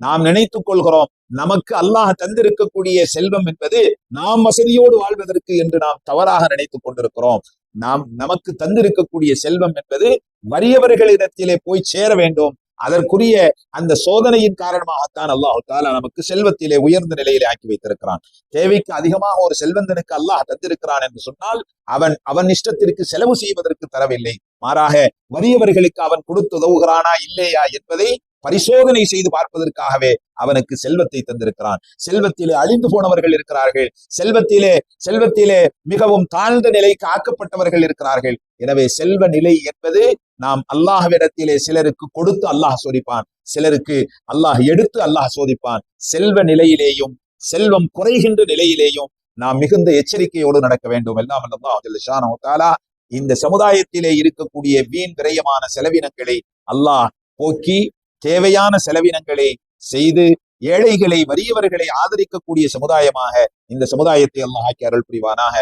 நாம் நினைத்துக் கொள்கிறோம். நமக்கு அல்லாஹ் தந்திருக்கக்கூடிய செல்வம் என்பது நாம் வசதியோடு வாழ்வதற்கு என்று நாம் தவறாக நினைத்துக் கொண்டிருக்கிறோம். நாம் நமக்கு தந்திருக்கக்கூடிய செல்வம் என்பது வறியவர்களிடத்திலே போய் சேர வேண்டும். அதற்குரிய அந்த சோதனையின் காரணமாகத்தான் அல்லாஹு தாலா நமக்கு செல்வத்திலே உயர்ந்த நிலையிலே ஆக்கி வைத்திருக்கிறான். தேவைக்கு அதிகமாக ஒரு செல்வந்தனுக்கு அல்லாஹ் தந்திருக்கிறான் என்று சொன்னால் அவன் அவன் இஷ்டத்திற்கு செலவு செய்வதற்கு தரவில்லை. மாறாக வறியவர்களுக்கு அவன் கொடுத்து உதவுகிறானா இல்லையா என்பதை பரிசோதனை செய்து பார்ப்பதற்காகவே அவனுக்கு செல்வத்தை தந்திருக்கிறான். செல்வத்திலே அழிந்து போனவர்கள் இருக்கிறார்கள். செல்வத்திலே செல்வத்திலே மிகவும் தாழ்ந்த நிலைக்கு ஆக்கப்பட்டவர்கள் இருக்கிறார்கள். எனவே செல்வ நிலை என்பது நாம் அல்லாஹ்விடத்திலே சிலருக்கு கொடுத்து அல்லாஹ் சோதிப்பான். சிலருக்கு அல்லாஹ் எடுத்து அல்லாஹ் சோதிப்பான். செல்வ நிலையிலேயும் செல்வம் குறைகின்ற நிலையிலேயும் நாம் மிகுந்த எச்சரிக்கையோடு நடக்க வேண்டும். எல்லாம் அல்லாஹ் இந்த சமுதாயத்திலே இருக்கக்கூடிய வீண் விரயமான செலவினங்களை அல்லாஹ் போக்கி தேவையான செலவினங்களை செய்து ஏழைகளை வறியவர்களை ஆதரிக்கக்கூடிய சமுதாயமாக இந்த சமுதாயத்தை அல்லாஹ் ஆக்கி அருள் புரிவானாக.